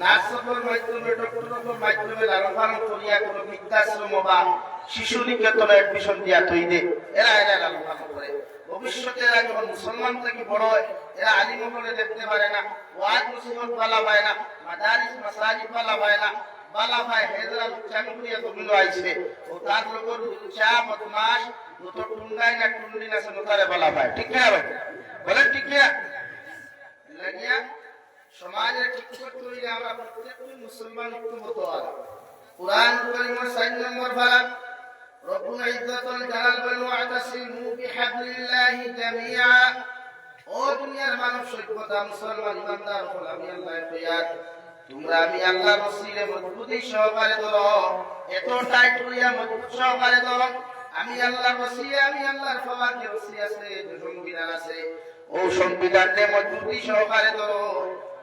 নার্সের মাধ্যমে মাধ্যমে লালন পালন করিয়া কোনো বৃদ্ধাশ্রম বা শিশু এরা এরা লালন পালন করে। ভবিষ্যতে এরা মুসলমান থেকে বড় হয়, এরা আলিম হলে দেখতে পারে না, ওয়াজ মুসিবত বালা না, মাদারিস মাসাজিদ বালা পায় না, বালা পায়, হেজরা আইছে। ও তার লোকের লুচ্চা বদমাস যত না টুন্ডি না সে পায়। ঠিক না ভাই? সমাজের করতে হইলে আমরা প্রত্যেকটি মুসলমান ঐক্যবদ্ধ হওয়া কোরআন কারিমের সাইন নম্বর ভাড়া রব্বুল ইজ্জাতুল জালাল বলেন ওয়াতাসিমু বিহাবলিল্লাহি জামিআ। ও দুনিয়ার মানব সভ্যতা, মুসলমান ইমানদার হল আমি আল্লাহ আমি আল্লাহ রসিলে মজবুতি সহকারে ধরো এত টাইট করিয়া মজবুত সহকারে ধরো আমি আল্লাহ রসিলে আমি আল্লাহর ফওয়াকে রসি আছে যে আছে। ও সংবিধানে মজবুতি সহকারে ধরো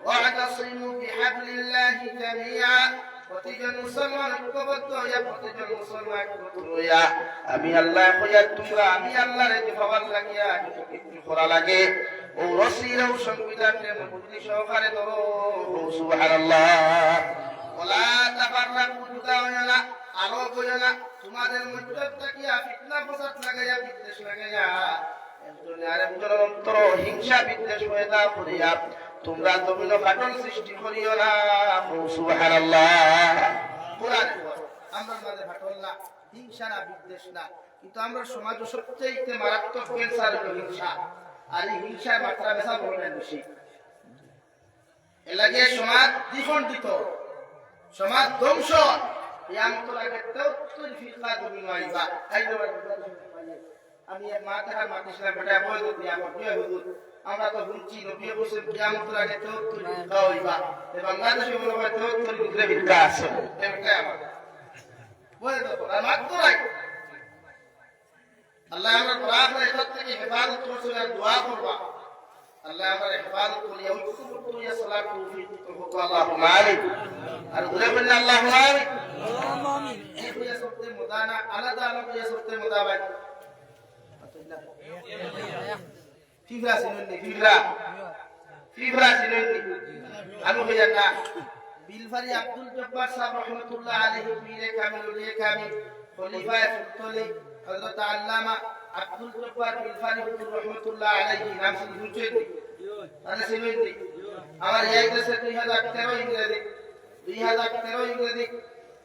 واعتصموا بحبل الله جميعا প্রতিজন মুসলমান ঐক্যবদ্ধ হইয়া প্রতিজন মুসলমান ঐক্যবদ্ধ হইয়া আমি আল্লাহ হইয়া তোমরা আমি আল্লাহর যে বাবার লাগিয়া একটু করা লাগে ও রসির ও সংবিধানের মজবুতি সহকারে ধরো ও সুবহানাল্লাহ ওলা তাফাররাকু জুদা হইও না আলো হইও না তোমাদের মধ্যে থাকিয়া ফিতনা ফসাদ লাগাইয়া বিদ্বেষ লাগাইয়া একজনে আরেকজনের অন্তর হিংসা বিদ্বেষ হয়ে দা করিয়া তোমরা তমিল ফাটল সৃষ্টি করিও না। সুবহানাল্লাহ। কোরআনে আমরা মাঝে ফাটল না হিংসা না, বিদ্বেষ না। কিন্তু আমরা সমাজ সবচেয়ে মারাত্মক ক্যান্সার হলো হিংসা। আর এই হিংসার মাত্রা বেশা বলবেন বেশি। এলাকে সমাজ দ্বিখণ্ডিত। আমি এক মা তাহার মাতিছিলাম, বেটা আমরা তো শুনছি নবিয়ে বসে কিয়ামতের আগে তেউত্তর ফিরকা হইবা এ বাংলাদেশে মনে হয় তেউত্তর ভিতরে ফিরকা আছে। এটাই আমার বই দিত আর মাত্র রাখ আল্লাহ আমরা দোয়া করে এখান থেকে হেফাজত করছিল আর দোয়া করবা। আল্লাহ আমরা হেফাজত করি ঐক্যবদ্ধ হইয়া সালাত তৌফিক করব আর ঘুরে বললে আল্লাহুম্মা আমিন এই হইয়া সত্যি মুদানা আলাদা আলাদা হইয়া মুদাবাই ফিফরা সিনুননি ফিফরা। ফিফরা। সিনুননি আমি হইয়া না বিলফারি আব্দুল জব্বার সাহেব রহমতুল্লাহ আলাইহি পীরে কামিল উলিয়ে কামিল খলিফায়ে ফুতলি হযরত আল্লামা আব্দুল জব্বার বিলফারি হুজুর রহমতুল্লাহ আলাইহি নাম শুনছেন তাহলে সিনুননি আমার এই দেশে দুই হাজার তেরো ইংরেজি দুই হাজার তেরো ইংরেজি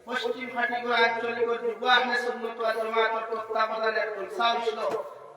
পশ্চিম ফাটিগড় আঞ্চলিক যুব আহলে সুন্নত ওয়াল জামাতের তত্ত্বাবধানে জলসা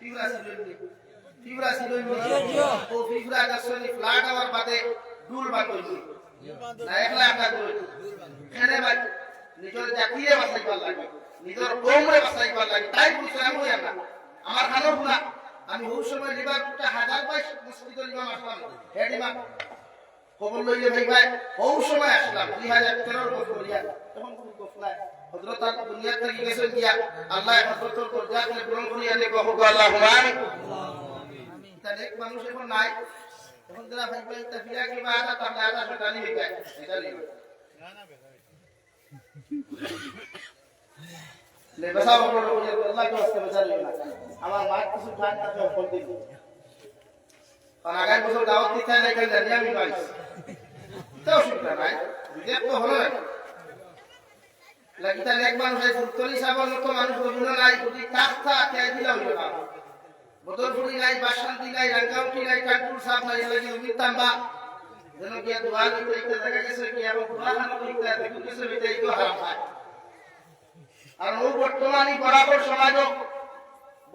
ফিফরা ছিলেননি ফিফরা ছিলেননি ও ফিফরা গাছনি ফ্লাট আবার বাদে ডুল বাঁধইনি না একলা একটা ডুল খেনে বাদ নিজের জাতিরে বাঁচাইবার লাগে নিজের কৌমরে বাঁচাইবার লাগে তাই বলছে আমি না। আমার খানো ভুলা আমি ওই সময় লিবার হাজার বাইশ মসজিদের ইমাম আসলাম। হেড ইমাম খবর লইলে দেখবে বহু সময় আসলাম দুই হাজার তেরোর বছর ইয়া তখন কোন গোসলায় হজরত দুনিয়া থেকে গেছেন ইয়া আল্লাহ হজরতর পর্যায় গ্রহণ করিয়া দেখো হোক আল্লাহ হুমান তাহলে এক মানুষ এখন নাই এখন আমার মা কিছু খান না কারণ আগামী বছর দাওয়াত দিতে নাই কেন জানি, আমি পাইছি তো অসুবিধা নাই বিদেশ তো হলো না। লাগিতা এক মানুষ এই ফুলতলি সাবর মতো মানুষ বিভিন্ন নাই যদি কাস্তা খেয়ে দিলা হইল না বদরপুরি নাই, বাসন্তী নাই রাঙ্গাউটি নাই, কানপুর সাপ নাই লাগি উমিতাম বা যেন কি দোয়া দিতে একটা জায়গা গেছে, কি এবং দোয়া খানো দিতে দেখুন কিছু দিতে এই হারাম হয়। আর ও বর্তমানে বরাবর সমাজ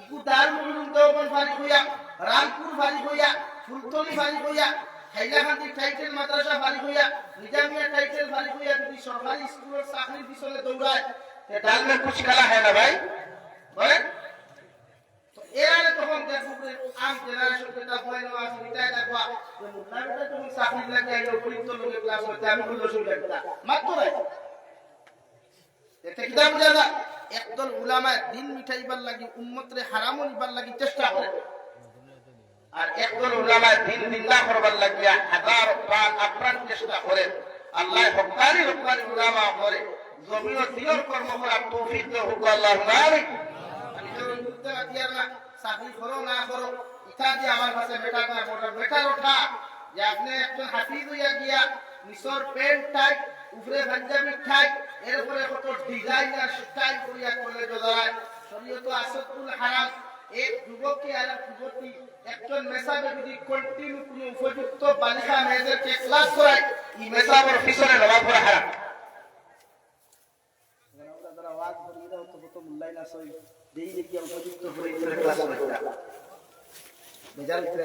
ইকু দারুল উলুম দেওবন ভারী হইয়া, রামপুর ভারী হইয়া, ফুলতলি ভারী হইয়া, হাইলাকান্দি টাইটেল মাদ্রাসা ভারী হইয়া, নিজামিয়া টাইটেল ভারী হইয়া যদি সরকারি স্কুলের চাকরির পিছনে দৌড়ায়, তে ডাল মে কুছ খেলা হয় না ভাই? বলেন? এরা তখন দেখো আম জেনারেশন যেটা হয় না আছে এটাই দেখবা যে মুন্নাবিটা তুমি চাকরি লাগে আইলো পরিচিত লোকের ক্লাস হইতে আমি বলল এটা মাত্র নাই। এতে কিতা বুঝা যায় একদল উলামায় দিন মিঠাইবার লাগি, উম্মতরে হারামো নিবার লাগি চেষ্টা করে। আর একদল উলামায় দিন নিন্দা করবার লাগিয়া হাজার প্রাণ আপ্রাণ চেষ্টা করেন। আল্লাহ হকানি হকানি উলামা করে জমিন ও দিনের কর্ম করার তৌফিক দেহ আল্লাহ আমিন আমি তো বুঝতে পারছি না করো না করো দিয়ে আমার কাছে বেটার না মোটর বেটার ওঠা। যে আপনি একজন হাফিজ হইয়া গিয়া, নিচর প্যান্ট টাইট, উপরে পাঞ্জাবি ঠাই এরপরে কত ডিজাইন স্টাইল করিয়া করলে জোদায় শরীয়ত আসতুল হারাম এক যুবককে আর যুবতী, একজন মেসাবে যদি কন্টিনিউ কোনো উপযুক্ত বালিকা মেয়েদেরকে ক্লাস করায়, এই মেসাবের পিছনে লড়া করা হারাম। আওয়াজ করি দাও দেই দেখি উপযুক্ত করে ক্লাস করতে বেজার উঠে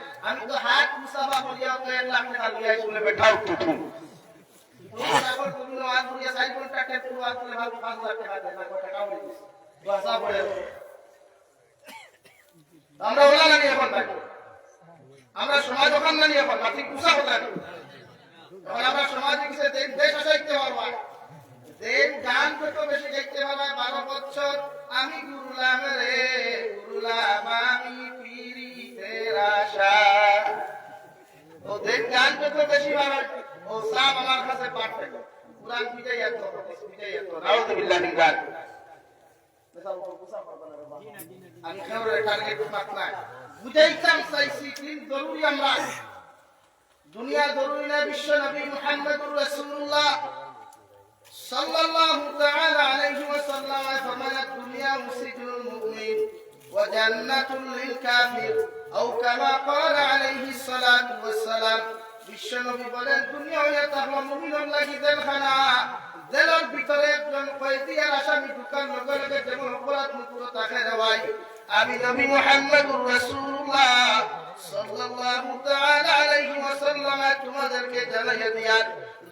আমি তো হাত মুসাফা তো এক লাখ টাকা লইয়া আজ আজ পাঁচ লাখ দেয় না বলে বাসা পড়ে আমরা ওলা লাগি এখন ভাই আমরা সমাজ ওখান জানি এখন মাতৃ কুসা হতে এখন আমরা সমাজে কিছু দেশ আসাইতে পারবা গান কত বেশি দেখতে পাবা বারো বছর আমি গুরুলাম রে গুরুলাম আমি। তেরাশা ও দেন গান কত বেশি পাবা ও সব আমার কাছে পারফেক্ট আমরা দুনিয়া জরুরি না, বিশ্ব নবী মুহাম্মদুর রাসূলুল্লাহ। সাল্লাল্লাহু তাআলা আলাইহি ওয়াসাল্লাম ফরমানা দুনিয়া মুসিজুল মুমিন ওয়া জান্নাতুল লিল কাফির আও কামা ক্বালা আলাইহি সালাতু ওয়াসসালাম বিশ্ব নবী বলেন, দুনিয়া হইয়া তাহলে মুমিনের লাগি জেলখানা। জেলের ভিতরে একজন কয়েদি আর আসামি ঢুকার লগে লগে যেমন অপরাধ মুক্ত তাকে দেওয়াই। আমি নবী মুহাম্মদুর রাসূলুল্লাহ সাল্লাল্লাহু তাআলা আলাইহি ওয়াসাল্লাম তোমাদেরকে জানাইয়া দিয়ার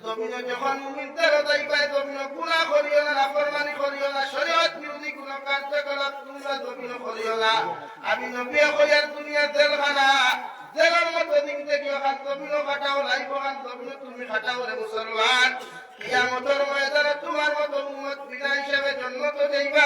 জমিনে যখন তেরো তাই পায়, জমিনে গুনাহ করিও না, নাফরমানি করিও না, শরীয়ত বিরোধী কোনো কার্যকলাপ তোমরা জমিনে করিও না। আমি নবী কইয়ার দুনিয়া জেলখানা। জেলের মতো দিক থেকে ওখান জমিনও কাটাও লাইব ওখান জমিনও তুমি কাটাও রে মুসলমান। কিয়ামতের ময়দানে তোমার মতো উম্মত জন্ম তো দেইবা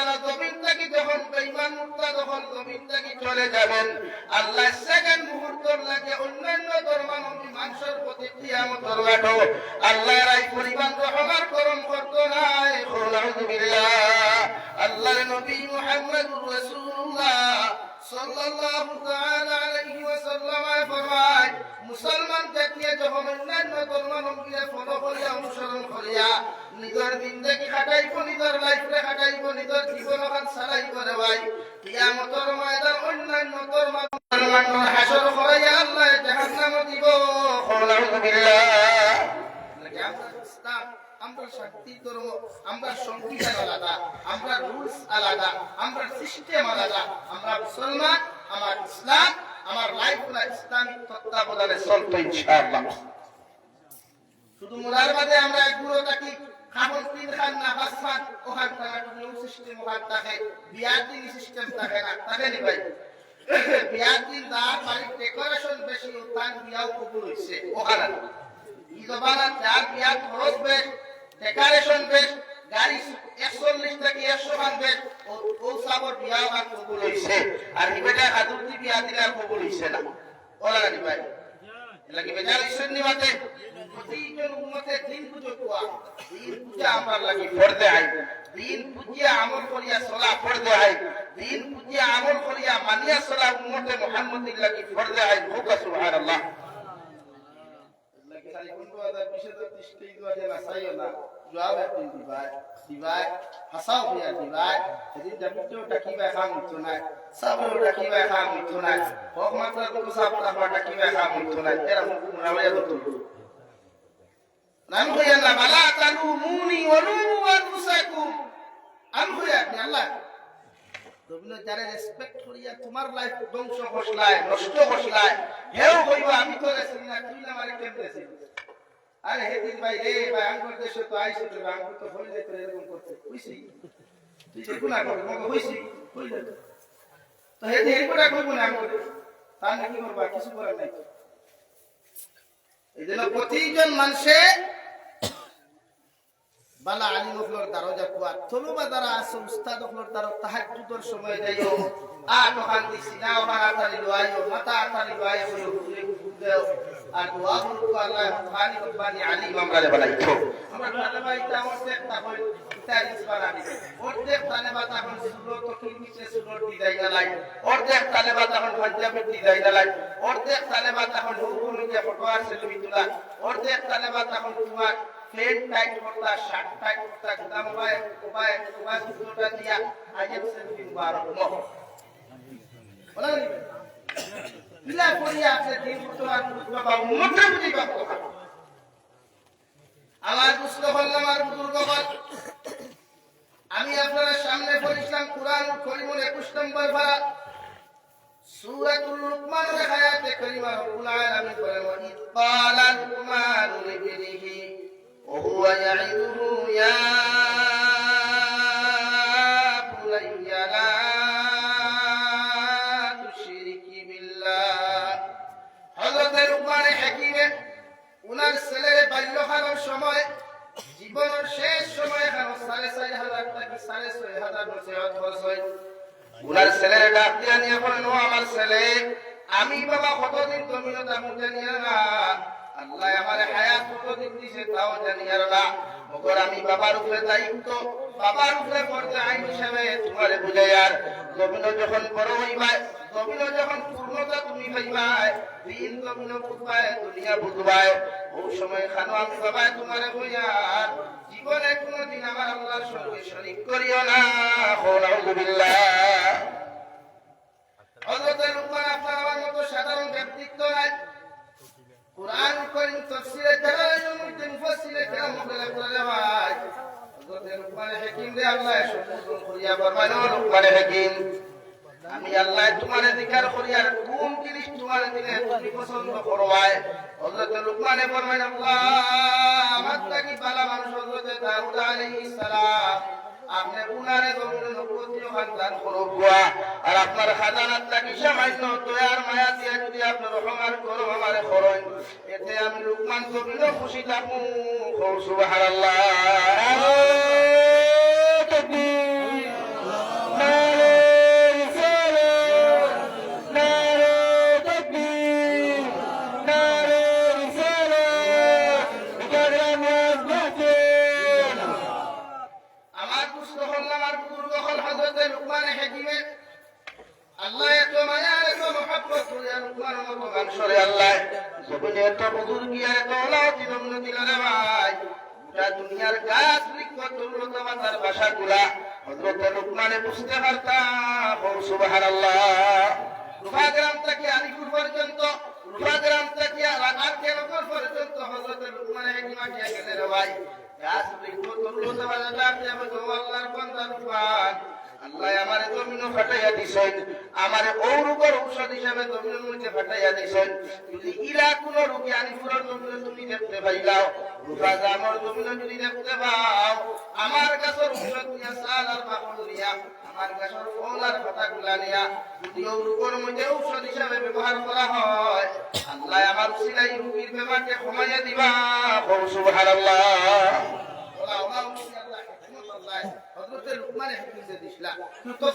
যখন বেঈমান মুক্তা যখন জমিন থেকে চলে যাবেন, আল্লাহ সেকেন্ড মুহূর্তর লাগে অন্যান্য ধর্মাবলম্বী মানুষের প্রতি কিয়ামত লাটো আল্লাহ রাই পরিমাণ রহমার করম করত নাই। আল্লাহর নবী মুহাম্মদুর রাসূলুল্লাহ। সাল্লাল্লাহু তাআলা আলাইহি ওয়াসাল্লাম ফরমায় মুসলমান জাতিয়ে যখন অন্যান্য ধর্মাবলম্বীরা ফলো করিয়া অনুসরণ করিয়া নিজের জিন্দগি খাটাইব নিজের লাইফে খাটাইব নিজের জীবন খান চালাইব রে ভাই কিয়ামতের ময়দান অন্যান্য ধর্মাবলম্বীর হাসর করাইয়া আল্লাহ জাহান্নাম দিব। আমরা শক্তি ধর্ম, আমরা সংবিধান আলাদা, আমরা রুলস আলাদা, আমরা সিস্টেম আলাদা, আমরা মুসলমান, আমার ইসলাম, আমার লাইফগুলা ইসলামিক তত্ত্বাবধানে চলতো ইনশাআল্লাহ। শুধু মোলার বাদে আমরা একগুলো থাকি খাবন তিন খান না পাঁচ খান ওখান থাকা সিস্টেম ওখান থাকে বিয়ার সিস্টেম থাকে না, থাকে নি ভাই? বিয়ার দিন তার বাড়ির ডেকোরেশন বেশি উত্থান বিয়াও কবুল হয়েছে ওখানে এই যার বিয়ার খরচ বেশ ডেকোরেশন বেশ গাড়ি একচল্লিশ থেকে একশো মান বেশ ও সাবর বিয়া মান কবুল হয়েছে। আর ইবেটা হাজুরতি বিয়া দিলে কবুল হয়েছে না। ওলা ভাই। লাগি বেজাল ঈশ্বর নিবাতে? প্রতিজন উম্মতে দিন পুজো কোয়া? দিন পূজা আমার লাগি পড়তে আই। দিন পূজিয়া আমল করিয়া সলা পড়তে আই। দিন পূজিয়া আমল করিয়া মানিয়া জবাব একদিন দিবাই দিবাই হাসাও বিয়া দিবাই এদিন দাবিতে ওটা কিবা খাম হইতো না সাবে ওটা কিবা খাম হইতো না হক মাত্রা তো সাব তাহলে কিবা খাম হইতো না এরা মুখ মুরাবাইয়া দতো নাম হইয়া না বালা তালুমুনি ওয়ালুমু আনফুসাকুম আম হইয়া আপনি আল্লাহ তুমি যারা রেসপেক্ট করিয়া তোমার লাইফ ধ্বংস বসলায় নষ্ট বসলায় হেও কইবা আমি তো রেসিনি তুই না মারে কেমনে আরে হে দিন ভাই রে ভাই, আঙ্গুর দেশে তো আইসে তো আঙ্গুর তো হয়ে যেত এরকম করতে। বুঝছি? তুই যে গুণা করবি, মগে হইছি হই যেত তো হে দিন এরকম কইব না আঙ্গুর তার নাকি করবা? কিছু করার নাই এই জন্য প্রতিজন মানুষে বালা আলী নফলর দারজা কুয়া থলুবা দ্বারা আছে উস্তাদ নফলর দ্বারা তাহাজ্জুদের সময় যাইও। আ দোকান দিছি, না ওখানে আতারি লোয়াইও মাথা আতারি লোয়াইও হুজুরে দেও আর দোয়া বলব আল্লাহ খানি রব্বানি আলী মামলারে বানাইতো আমরা তালেবা ইতা অর্ধেক তাহল ইতা ইসবানা দিছে অর্ধেক তালেবা তাহল সুলো তো কি নিচে সুলো ডিজাইন লাই। অর্ধেক তালেবা তাহল পাঞ্জাবি ডিজাইন লাই অর্ধেক তালেবা তাহল হুকুমিতে ফটোয়ার আমার দুষ্ট বললাম আর বুজুর্গ আমি আপনাদের সামনে পড়িছিলাম কোরআন করিমুল একুশ নম্বর ভাড়া সূরাতুল লুকমান আয়াতে কারিমা রব্বুল আলামিন বলেন, ওয়া ইদ ক্বালা লুকমান লিবনিহি ইয়া উনার ছেলের বাল্যকালের সময় জীবনের শেষ সময় এখানে সাড়ে চারি হাজার টাকা সাড়ে ছয় হাজার নসিহত খরচ হয়। উনার ছেলের ডাক দিয়া নিয়ে আমার ছেলে, আমি বাবা কতদিন দামু জানিয়া আল্লাহ আমার হায়াত কতদিন দিছে তাও জানিয়া না। আমি বাবার উপরে দায়িত্ব, বাবার উপরে আইন হিসাবে তোমারে বুঝাই আর যখন বড় হইবাই জমিন যখন পূর্ণতা তুমি হইবাই দিন জমিন বুঝবাই দুনিয়া বুঝবাই ওই সময় খানো আমি বাবা তোমারে বুঝার জীবনে কোনোদিন আমার আল্লাহর সঙ্গে শরীক করিও না। আউযুবিল্লাহ হযরত লুকমান আপনার আমার মতো সাধারণ ব্যক্তিত্ব নাই। কোরআন করিম তাফসীরে জালালাইনের মধ্যে মুফাসসিরে কেরাম বলে বলে ভাই হযরত লুকমান হাকিম রে আল্লাহ সম্বোধন করিয়া ফরমানো লুকমান হাকিম। আমি আল্লাহ তোমার দিকার করি আর কোন জিনিস দিলে তুমি পছন্দ করবাই হযরত লুকমানে ফরমায় আল্লাহ, আমার তাকি বালা মানুষ হযরত দাউদ আলাইহিস সালাম। আপনি উনারে জমিনে নবুয়তীয় খানদান করো গুয়া আর আপনার খাজানাত থাকি সামান্য দয়ার মায়া দিয়া যদি আপনি রহমান করো, আমারে করুন। এতে আমি লুকমান জমিনে খুশি থাকব সুবহানাল্লাহ। ও রুফান আল্লাহ দিছেন, আমারে ঔরুগর ঔষধ হিসাবে জমিনের মধ্যে ফাটাইয়া দিছেন। যদি ইরা কোন রোগী আনি পুরো জমিনে তুমি দেখতে পাইলাও। রূপা গ্রামের জমিনে আমার বাকল নিয়া আমার গাছের ফল আর নিয়া যদি ঔরুগর মধ্যে ঔষধ হিসাবে ব্যবহার করা হয় আল্লাহ আমার সিলাই রুগীর বেমারকে কমাইয়া দিবা। সুবহানাল্লাহ। ওলা ওলা হযরতে লুকমান হাকিম যে দিছলা তো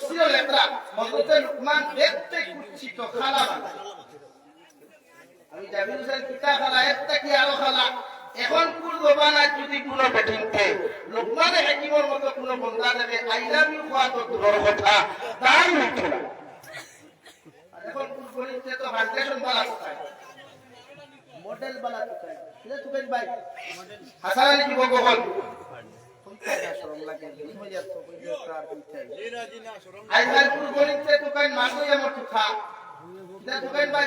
হযরতে লুকমান দেখতে কুচ্ছিত খালা বানা আমি জাবির হোসেন কিতা খালা একটা কি আরও খালা? এখন কোন জবানা যদি কোন বেঠিনতে লুকমান হাকিমের মতো কোন বন্দা দেখে আই লাভ ইউ কোয়া তো দূরের কথা, তাই না এখন কোন তো ভান্ডেশন বলা কোথায় মডেল বলা কোথায় কিরে তুকেন ভাই হাসান আলী কি বলব বল আইসার পুরো গরিবতে দোকান মাসই আমার তুখা এটা দোকান ভাই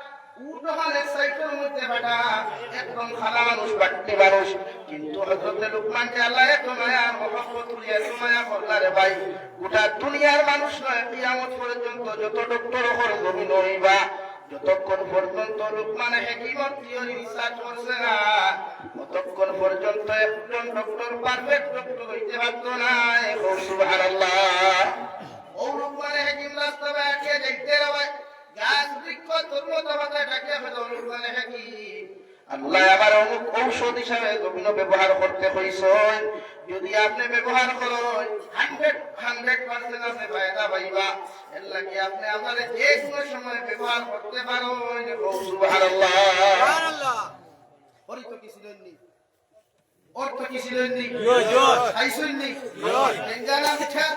এক সাইকের মধ্যে একদম খালা মানুষ বাট্টি মানুষ। কিন্তু হযরত লুকমানকে আল্লাহ এত মায়া, মহব্বত করলা রে ভাই। গোটা দুনিয়ার মানুষ নয়, কিয়ামত পর্যন্ত যত ডক্টর হর জমিন হইবা যতক্ষণ পর্যন্ত লুকমান হাকিমর থিওরি রিসার্চ ততক্ষণ পর্যন্ত একজন ডক্টর পারফেক্ট ডক্টর হইতে পারত না সুবহানাল্লাহ। ও লুকমান হাকিম রাস্তা বাইরে যাইতে রে ভাই। গাছ বৃক্ষ ডাকিয়া আল্লাহ অমুক ঔষধ হিসাবে জমিন ব্যবহার করতে হইছেন যদি আপনি ব্যবহার করেন হান্ড্রেড হান্ড্রেড পার্সেন্ট আছে ফায়দা পাইবা। এর লাগে আপনি আমাদের যে কোনো সময় ব্যবহার করতে পারেন সুবহানাল্লাহ। ওরই তো কি ছিলেন নি কি ছিলেন নি খাইছেন নি বেঙ্গালা মিঠা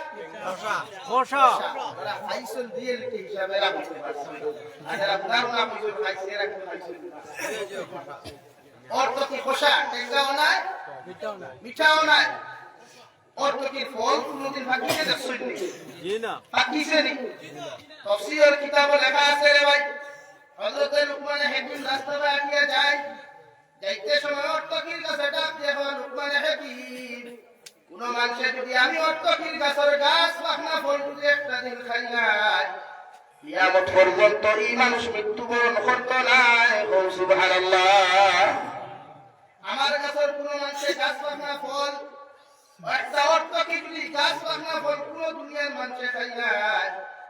খোসা ওরা খাইছেন দিয়ে লিখে হিসাবে রাখতে পারছেন আর আপনার না কিছু খাইছে রাখতে পারছেন ওর কি খোসা? টেঙ্গাও নাই? মিঠাও নাই? তো কি ফল? কোনোদিন দেখছেন নি জি না। পাকিছে নি কিতাবে লেখা আছে রে ভাই। হযরত লুকমান হাকিম রাস্তা দিয়ে যায়। যাইতে সময় অর্থকির কাছে ডাক হয় লুকমান হাকিম কোন যদি আমি অর্থকির গাছের গাছ পাখনা ফল যদি একটা দিন খাই মানুষ মৃত্যুবরণ করতো নাই। সুবহানাল্লাহ। আমার গাছের কোন মানুষে গাছ পাখনা ফল, একটা অর্থ কি যদি গাছ পাখনা ফল পুরো দুনিয়ার মানুষে খাই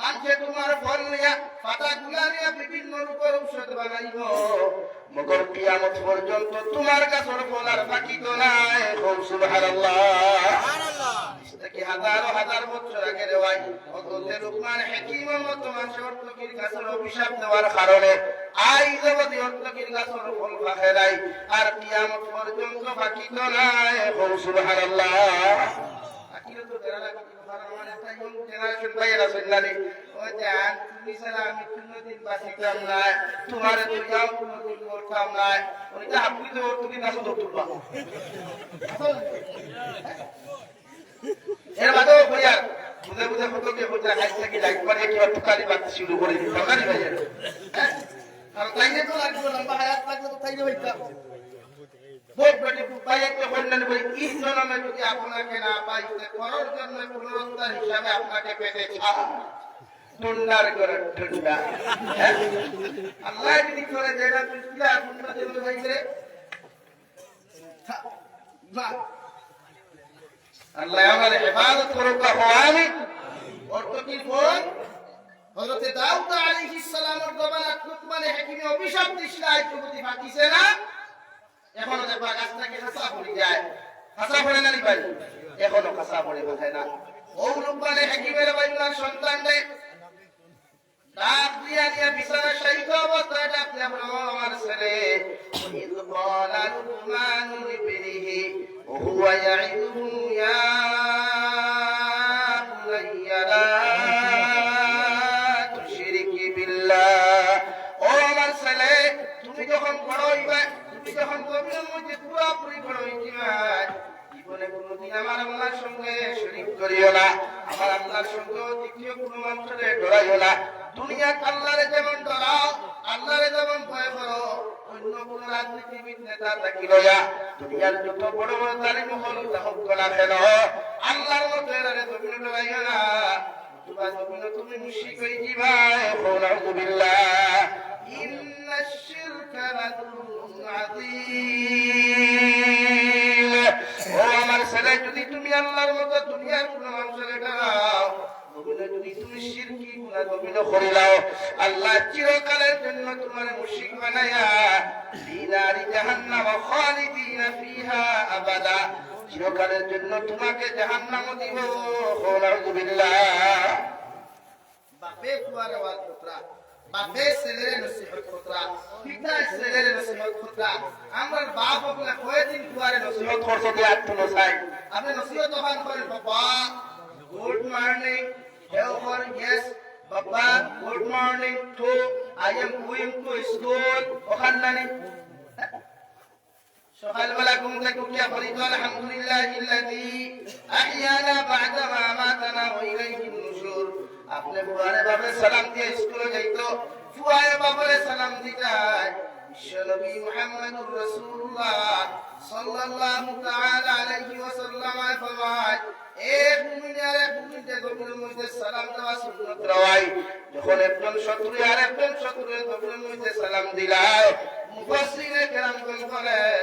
মানুষে তোমার ফল নিয়া পাতা গুলা নিয়া বিভিন্ন রূপের ঔষধ বানাইব। মগর কিয়ামত পর্যন্ত তোমার গাছের ফল আর বাকি তো নাই। সুবহানাল্লাহ। অর্থকির গাছের অভিশাপ দেওয়ার কারণে আই জগতি গাছর ফল পাখে নাই আর কিয়ামত পর্যন্ত বাকি তো নাই। হৌ সুবহানাল্লাহ। আকিরে তো বেড়া লাগে একটা জেনারেশন ভাইয়েরা শুনলানি ও এর বাদেও কইয়ার বুঝে বুঝে ফটোকে বুঝে থেকে লাইক করে কি টুকারি বাতি শুরু করে টুকারি ভাইয়ের আর তাইলে তো লাগবে, লম্বা হায়াত লাগলে তো তাইলে হইতাম। ভোট বেটি পাইতে বললেন এই জন্মে যদি আপনাকে না পাইতে পরের জন্মে পুনরুদ্ধার হিসাবে আপনাকে পেতে চান টুন্ডার করে টুন্ডা হ্যাঁ? আল্লাহ যদি করে, যেটা তুই আর টুন্ডা দেবে আল্লাহ আমার হেফাজত করুক আমি অর্থ কি বল হযরতে দাউদ আলাইহিস সালামের জবানে লুকমানে হাকিমে অভিশাপ দিছিল? আইতো বুঝি না? এখনও দেখবা গাছ নাকি হাসা পড়ে যায়। হাসা পড়ে না নিপারি এখনও হাসা পড়ে না। মানে হাকিমের বাইলার সন্তান ডাক দিয়া দিয়া অবস্থায় ডাক দিয়া বলো, আমার ছেলে ইয়া গভীরের মধ্যে পুরোপুরি হইবে জীবনে কোনোদিন আমার আল্লাহর সঙ্গে শরীক করিও না। আমার আল্লাহর সঙ্গে দ্বিতীয় কোনো মানুষের ডরাইও না দুনিয়া আল্লাহরে তুমি মুশিক হয়ে দিবা নাউযু বিল্লাহ ইন্নাশ শিরকা যদি তুমি আল্লাহর মতো দুনিয়ার কোন মানুষের জমিনে যদি তুমি শিরকি গুনাহ জমিনে করিলাও আল্লাহ চিরকালের জন্য তোমার মুশরিক বানায়া চিরকালের জন্য তোমাকে জাহান্নাম দিব বাপে কুয়ারে ওয়াজ পুত্রা বাপে ছেলেরে নসিহত পুত্রা পিতা ছেলেরে নসিহত পুত্রা আমার বাপ বলে কয়দিন কুয়ারে নসিহত করছে দিয়ে আত্ম নসাই আপনি নসিহত ওখান করেন বাবা good morning Therefore, yes, Papa, good morning to I am going to school. ওখান নানি সকালবেলা ঘুম থেকে উঠিয়া পড়ি তো আলহামদুলিল্লাহ ইল্লাযী আহইয়ানা বা'দা মা আমাতানা ওয়া ইলাইহিন নুশুর আপনি বুয়ারে বাপরে সালাম দিয়ে স্কুলে যাইতো, ফুয়ারে বাপরে সালাম দিতাই বিশ্বনবী মুহাম্মদুর রাসূলুল্লাহ সাল্লাল্লাহু তাআলা আলাইহি ওয়াসাল্লাম ফরমায় এক মুমিন আর এক মুমিনকে জমিনের মধ্যে সালাম দেওয়া সুন্নত রওয়াই যখন একজন শত্রু আর একজন শত্রুর জমিনের মধ্যে সালাম দিলায়, মুফাসসিরে কেরামগণ বলেন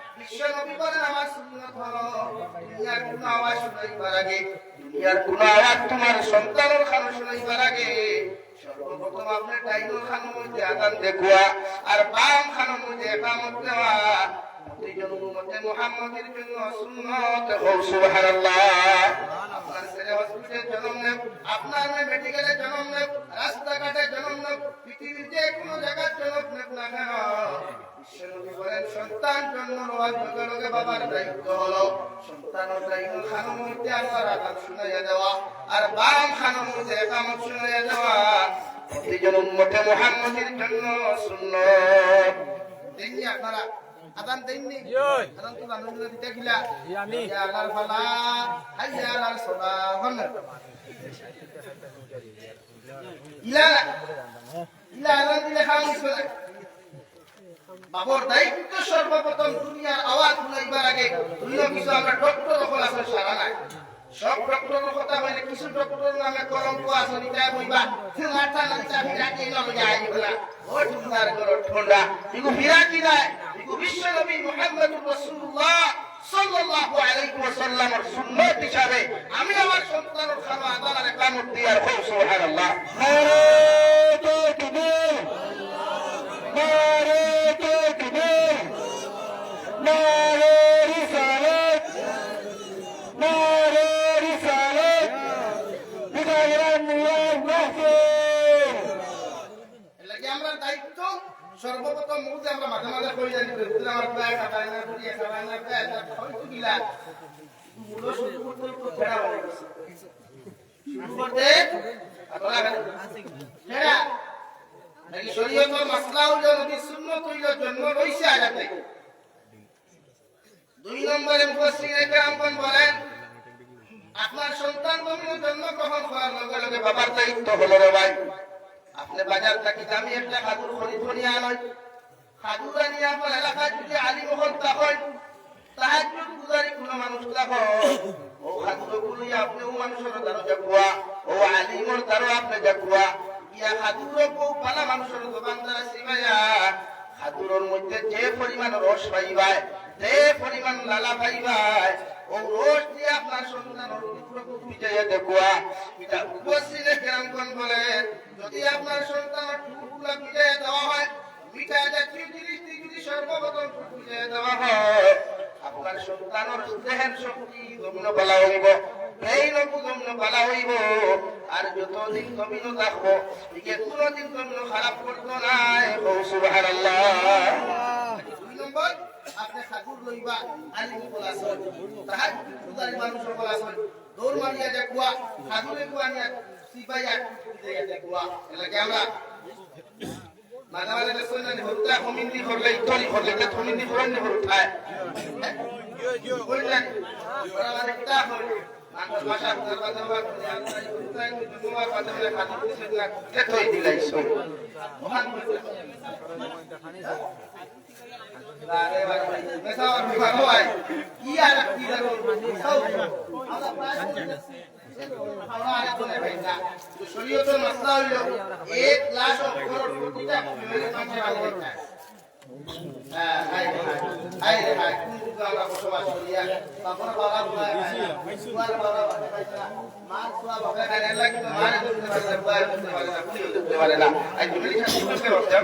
বিশ্ব নবী বলেন আমার সুন্নত হলো কোনো আওয়াজ শুনাইবার আগে দুনিয়ার কোনো আওয়াজ তোমার সন্তানের খানো শুনাইবার আগে সর্বপ্রথম আপনি টাইনুল খানের মধ্যে আদান দেখুয়া আর বাম খানের মধ্যে একামত দেওয়া প্রতিজন উম্মতে মুহাম্মাদের জন্য আপনার ছেলে হসপিটালে জন্ম নেব আপনার মেয়ে মেডিকেলে জন্ম নেব রাস্তাঘাটে জন্ম নেব পৃথিবীর যে কোনো জায়গায় জন্ম নেব না কেন? বিশ্বনবী বলেন সন্তান জন্ম নেওয়ার লগে লগে বাবার দায়িত্ব হলো সন্তানের দায়িত্ব খানের মধ্যে আল্লাহর আদান শুনাইয়া দেওয়া। আর বাম খানের মধ্যে একামত শুনাইয়া দেওয়া। প্রতিজন উম্মতে মুহাম্মাদের জন্য সুন্নত। দেখি আপনারা? আদান দেননি? আদান তো জানুন না দিতে খিলা আমি। হাইয়া ফালা হাইয়া আলাল সালা ইলা ইলা আদান দিলে খাম ইসলা বাবর দায়িত্ব সর্বপ্রথম দুনিয়ার আওয়াজ শুনাইবার আগে অন্য কিছু আমরা ডক্টর সকল আছে সারা নাই। সব ডক্টরের কথা হইলে কিছু ডক্টর নামে কলঙ্ক আছে নিতা কইবা মাথা নাচা ফিরাকি নল যায় বলা। ও ঠুন্ডার করো ঠুন্ডা ইগু ফিরাকি নাই বিশ্ব নবী মুহাম্মদুর রাসূলুল্লাহ সাল্লাল্লাহু আলাইহি ওয়াসাল্লামের সুন্নাত হিসাবে আমি আমার সন্তানের খানো আদানের কামত দিয়ার হই সুবহানাল্লাহ। নারে তাকবীর নারে তাকবীর নারে রিসালাত নারে রিসালাত বিদায়রান মিয়ার মাহফিল এলাকি আমরা দায়িত্ব সর্বপ্রথম মুহূর্তে আমরা মাঝে মাঝে কই জানি আমার প্রায় খাবাই না করি খাবাই না প্রায় হয়তো গিলা মূল শুরু করতে ফেরা হয়ে গেছে শুরু করতে নাকি শরীয়তের জন্ম রইছে আগাতে দুই নম্বরে মুফাসসিরে কেরামগণ বলেন, আপনার সন্তান জমিনে জন্মগ্রহণ করার লগে লগে বাবার দায়িত্ব হলো রে ভাই। আপনি বাজার থাকি দামি একটা খাদুর খরিদ করিয়া আনয় খাদুর আনিয়া আপনার এলাকায় যদি আলী মহল তখন তাহাজ্জুদ গুজারি কোনো মানুষ তখন ও খাদুরগুলো ও মানুষের দ্বারা যাকুয়া ও আলিমর দ্বারা আপনি যাকুয়া ইয়া খাদুর কো পালা মানুষের দোকান দ্বারা সিবাইয়া, খাদুরের মধ্যে যে পরিমাণ রস পাইবায় যে পরিমাণ লালা পাইবায় ও রস দিয়ে আপনার সন্তানের টুকরো পিটাইয়া দেখুয়া, এটা উপস্থিতে যদি আপনার সন্তানের টুকরো পিটাইয়া দেওয়া হয় মিঠাই জাতীয় জিনিস যদি সর্বপ্রথম পিটাইয়া দেওয়া হয়। আপনার সন্তানের দেহের শক্তি দমন বলা হইব নকু দমন বলা হইব, আর যতদিন দমিন থাকব একে কোনোদিন দমিন খারাপ করতো নাই দুই নম্বর আপনি ঠাকুর লইবা আলিম বলা তাহার উদারি মানুষ বলা দৌড় মারিয়া যা কুয়া ঠাকুরে কুয়া নিয়া সিপাইয়া দিয়া যা কুয়া এলাকে আমরা মাঝে মাঝে দেখো না হরুতা হমিন্দি করলে ইতলি করলে তে হমিন্দি করেন নি হরুতায় ওরা মানে কিতা হল মানুষ ভাষা উদার কথা বা তোমার কথা বলে খাদুর দিছে না তে দিলাইছো মহান শরীয়তের মাসলা হইল এক লাখ অক্ষর প্রতিটা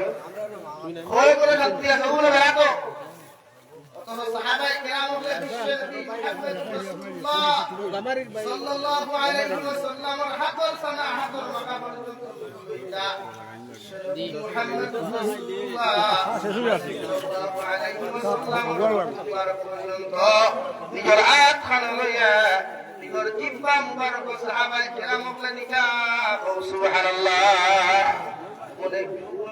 মারে হয় করে শান্তি আছে ওগুলো বেড়াতো। নিজের হাত খান লইয়া নিজের জিব্বা মুবারক সাহাবায়ে কেরাম নিকা সুবহানাল্লাহ।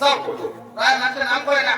সব প্রায় মাসে নাম করে না